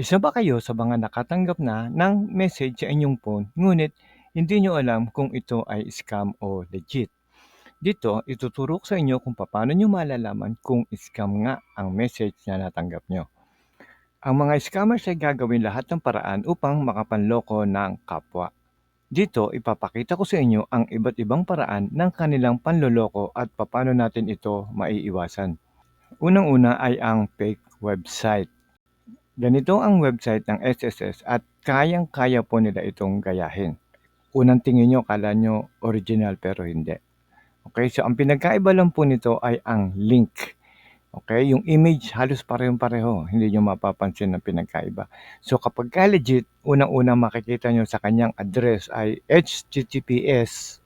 Isa ba kayo sa mga nakatanggap na ng message sa inyong phone ngunit hindi nyo alam kung ito ay scam o legit? Dito, ituturo ko sa inyo kung paano nyo malalaman kung scam nga ang message na natanggap nyo. Ang mga scammers ay gagawin lahat ng paraan upang makapanloko ng kapwa. Dito, ipapakita ko sa inyo ang iba't ibang paraan ng kanilang panloloko at paano natin ito maiiwasan. Unang-una ay ang fake website. Ganito ang website ng SSS at kayang-kaya po nila itong gayahin. Unang tingin nyo, kala nyo original pero hindi. Okay, so ang pinagkaiba lang po nito ay ang link. Okay, yung image halos parehong-pareho, hindi nyo mapapansin na pinagkaiba. So kapag ka legit, unang-unang makikita nyo sa kanyang address ay https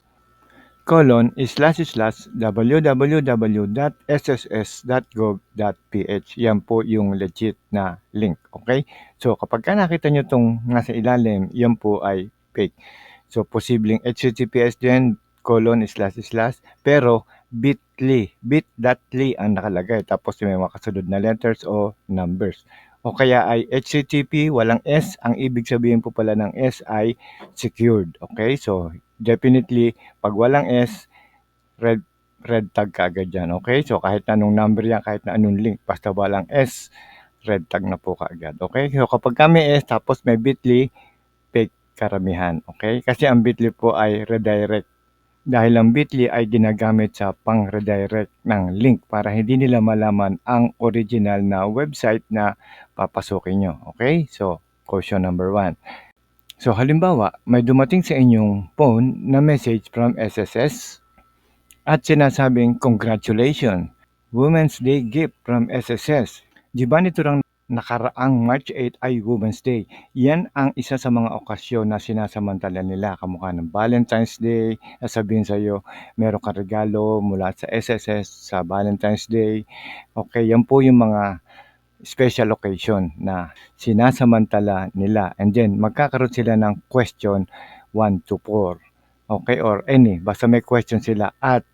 www.sss.gov.ph. Yan po yung legit na link. Okay? So, kapag ka nakita nyo itong nasa ilalim, yan po ay fake. So, posibleng HTTPS din, colon slash slash, pero bit.ly, bit.ly ang nakalagay. Tapos may mga kasunod na letters o numbers. O kaya ay HTTP, walang S. Ang ibig sabihin po pala ng S ay secured. Okay? So, definitely, pag walang S, red red tag ka agad yan. Okay? So, kahit anong number yan, kahit na anong link, basta walang S, red tag na po kaagad. Okay? So, kapag kami S, tapos may bit.ly, fake karamihan. Okay? Kasi ang bit.ly po ay redirect. Dahil ang bit.ly ay ginagamit sa pang-redirect ng link para hindi nila malaman ang original na website na papasukin nyo. Okay? So, question number one. So halimbawa, may dumating sa inyong phone na message from SSS at sinasabing congratulations, Women's Day gift from SSS. Di ba nito lang nakaraang March 8 ay Women's Day. Yan ang isa sa mga okasyon na sinasamantala nila kamukha ng Valentine's Day. Sabihin sa iyo, meron kang regalo mula sa SSS sa Valentine's Day. Okay, yan po yung mga special occasion na sinasamantala nila. And then, magkakaroon sila ng question 1 to 4. Okay, or any. Basta may question sila at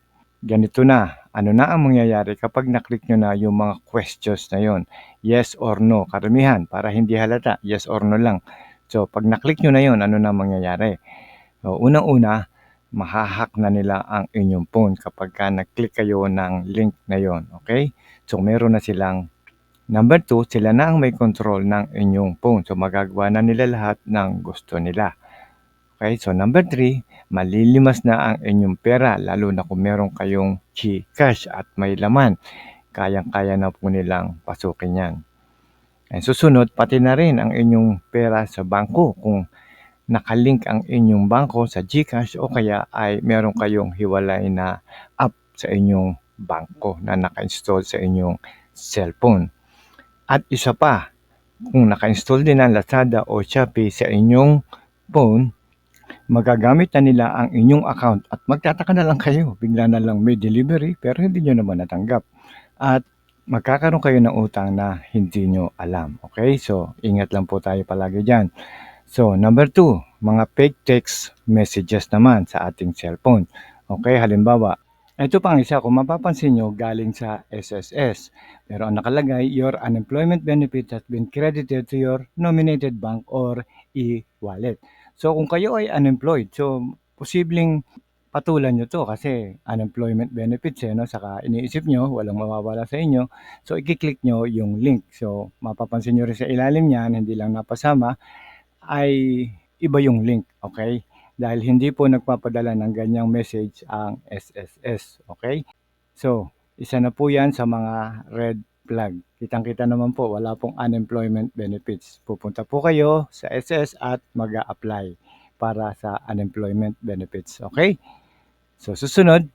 ganito na. Ano na ang mangyayari kapag naklik nyo na yung mga questions na yon? Yes or no? Karamihan, para hindi halata. Yes or no lang. So, pag naklik nyo na yon, ano na mangyayari? So, unang-una, mahahack na nila ang inyong phone kapag ka nag-click kayo ng link na yon. Okay? So, meron na silang Number 2, sila na ang may control ng inyong phone. So, magagawa na nila lahat ng gusto nila. Okay, so number 3, malilimas na ang inyong pera, lalo na kung meron kayong cash at may laman. Kayang-kaya na po nilang pasukin yan. And susunod, pati na rin ang inyong pera sa bangko. Kung nakalink ang inyong bangko sa GCash o kaya ay meron kayong hiwalay na app sa inyong bangko na naka-install sa inyong cellphone. At isa pa, kung naka-install din ang Lazada o Shopee sa inyong phone, magagamit na nila ang inyong account at magtataka na lang kayo. Bigla na lang may delivery pero hindi nyo naman natanggap. At magkakaroon kayo ng utang na hindi nyo alam. Okay? So, ingat lang po tayo palagi dyan. So, number two, mga fake text messages naman sa ating cellphone. Okay, halimbawa, ito pang isa, kung mapapansin nyo, galing sa SSS. Pero ang nakalagay, your unemployment benefit has been credited to your nominated bank or e-wallet. So kung kayo ay unemployed, so posibleng patulan nyo to kasi unemployment benefits eh, no? saka iniisip nyo, walang mawawala sa inyo. So i-click nyo yung link. So mapapansin nyo rin sa ilalim niyan, hindi lang napasama, ay iba yung link, okay? Dahil hindi po nagpapadala ng ganyang message ang SSS. Okay? So, isa na po yan sa mga red flag. Kitang-kita naman po, wala pong unemployment benefits. Pupunta po kayo sa SS at mag apply para sa unemployment benefits. Okay? So, susunod,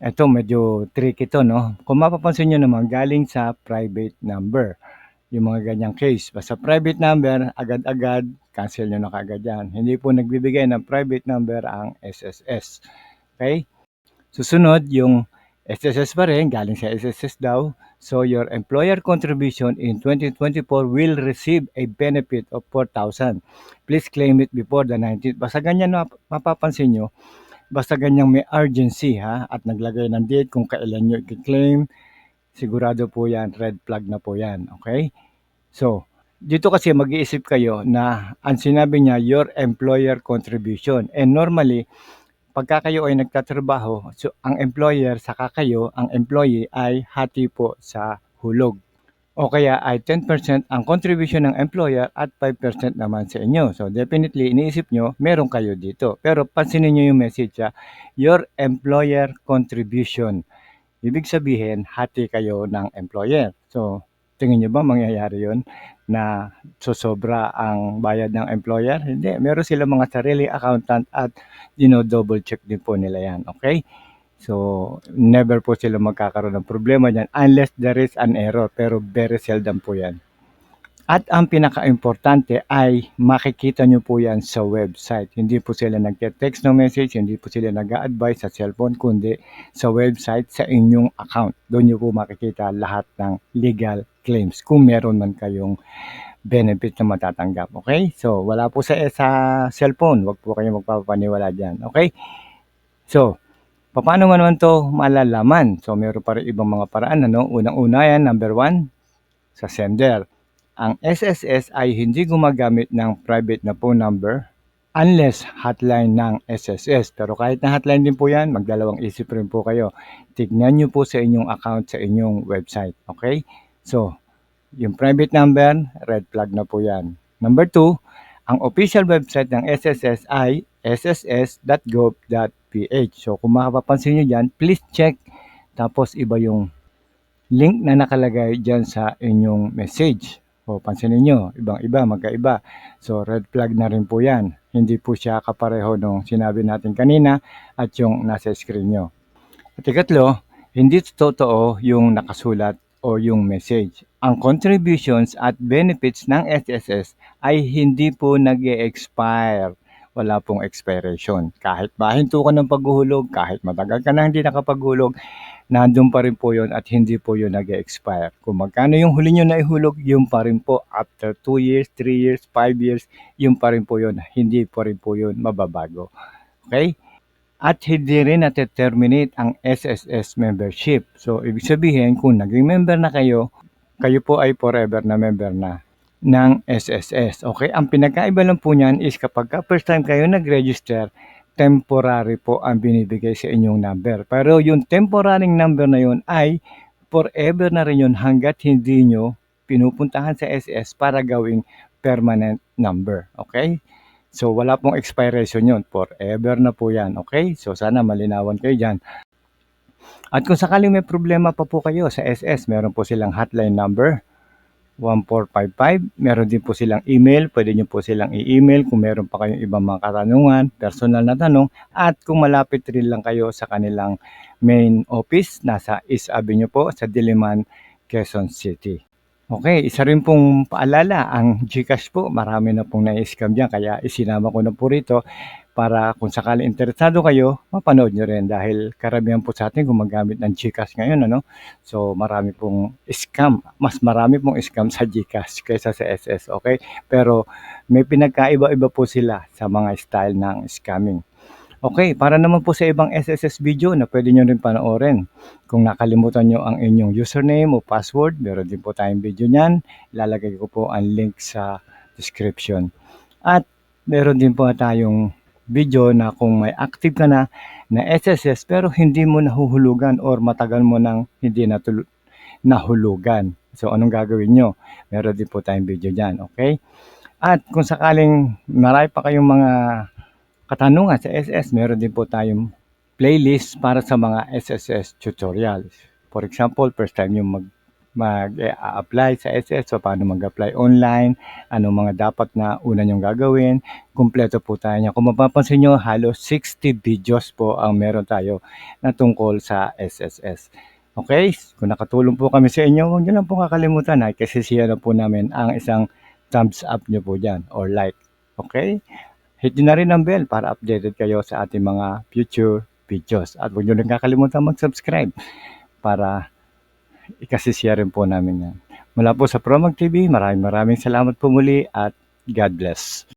ito medyo tricky to, no? Kung mapapansin nyo naman, galing sa private number yung mga ganyang case. Basta private number, agad-agad, cancel nyo na kagad yan. Hindi po nagbibigay ng private number ang SSS. Okay? Susunod, yung SSS pa rin, galing sa SSS daw. So, your employer contribution in 2024 will receive a benefit of 4,000. Please claim it before the 19th. Basta ganyan na mapapansin nyo, basta ganyan may urgency ha, at naglagay ng date kung kailan nyo i-claim, sigurado po yan, red flag na po yan. Okay? So, dito kasi mag-iisip kayo na ang sinabi niya, your employer contribution. And normally, pagka kayo ay nagtatrabaho, so ang employer saka kayo, ang employee ay hati po sa hulog. O kaya ay 10% ang contribution ng employer at 5% naman sa inyo. So definitely, iniisip nyo, meron kayo dito. Pero pansinin nyo yung message ha, your employer contribution. Ibig sabihin, hati kayo ng employer. So, tingin nyo ba mangyayari yon na sosobra ang bayad ng employer? Hindi. Meron sila mga sarili accountant at dino-double check din po nila yan. Okay? So, never po sila magkakaroon ng problema dyan unless there is an error. Pero very seldom po yan. At ang pinaka-importante ay makikita nyo po yan sa website. Hindi po sila nag-text ng message, hindi po sila nag-advise sa cellphone, kundi sa website sa inyong account. Doon nyo po makikita lahat ng legal claims kung meron man kayong benefit na matatanggap. Okay? So, wala po sa, sa cellphone. Huwag po kayong magpapaniwala dyan. Okay? So, paano man naman to malalaman? So, meron pa rin ibang mga paraan. Ano? Unang-una yan, number one, sa sender ang SSS ay hindi gumagamit ng private na phone number unless hotline ng SSS. Pero kahit na hotline din po yan, magdalawang isip rin po kayo. Tignan nyo po sa inyong account sa inyong website. Okay? So, yung private number, red flag na po yan. Number two, ang official website ng SSS ay sss.gov.ph. So, kung makapapansin nyo dyan, please check. Tapos, iba yung link na nakalagay dyan sa inyong message. O, pansinin nyo, ibang-iba, magkaiba. So, red flag na rin po yan. Hindi po siya kapareho nung sinabi natin kanina at yung nasa screen nyo. At ikatlo, hindi totoo yung nakasulat o yung message. Ang contributions at benefits ng SSS ay hindi po nag expire Wala pong expiration. Kahit mahinto ka ng paghuhulog, kahit matagal ka na hindi nakapaghulog, nandun pa rin po yun at hindi po yun nag expire Kung magkano yung huli nyo na ihulog, yun pa rin po. After 2 years, 3 years, 5 years, yun pa rin po yun. Hindi pa rin po yun mababago. Okay? At hindi rin nateterminate ang SSS membership. So, ibig sabihin, kung naging member na kayo, kayo po ay forever na member na ng SSS. Okay? Ang pinagkaiba lang po niyan is kapag first time kayo nag-register, temporary po ang binibigay sa inyong number. Pero yung temporary number na yun ay forever na rin yun hanggat hindi nyo pinupuntahan sa SS para gawing permanent number. Okay? So, wala pong expiration yun. Forever na po yan. Okay? So, sana malinawan kayo dyan. At kung sakaling may problema pa po kayo sa SS, meron po silang hotline number 1455. Meron din po silang email. Pwede nyo po silang i-email kung meron pa kayong ibang mga katanungan, personal na tanong. At kung malapit rin lang kayo sa kanilang main office, nasa East Avenue po sa Diliman, Quezon City. Okay, isa rin pong paalala, ang Gcash po, marami na pong na-scam dyan, kaya isinama ko na po rito para kung sakali interesado kayo, mapanood nyo rin dahil karamihan po sa atin gumagamit ng GCash ngayon. Ano? So marami pong scam. Mas marami pong scam sa GCash kaysa sa SS. Okay? Pero may pinagkaiba-iba po sila sa mga style ng scamming. Okay, para naman po sa ibang SSS video na pwede nyo rin panoorin. Kung nakalimutan nyo ang inyong username o password, meron din po tayong video niyan. Ilalagay ko po ang link sa description. At meron din po tayong video na kung may active ka na na SSS pero hindi mo nahuhulugan or matagal mo nang hindi natul- nahulugan. So anong gagawin nyo? Meron din po tayong video dyan, okay? At kung sakaling marami pa kayong mga katanungan sa SS, meron din po tayong playlist para sa mga SSS tutorials. For example, first time yung mag mag-apply sa SS, so paano mag-apply online, ano mga dapat na una nyong gagawin, kumpleto po tayo niya. Kung mapapansin nyo, halos 60 videos po ang meron tayo na tungkol sa SSS. Okay, kung nakatulong po kami sa inyo, huwag nyo lang po kakalimutan ay kasi siya na po namin ang isang thumbs up nyo po dyan or like. Okay? Hit nyo na rin ang bell para updated kayo sa ating mga future videos. At huwag nyo lang kakalimutan mag-subscribe para ikasishare po namin yan. Mula po sa Promag TV, maraming maraming salamat po muli at God bless.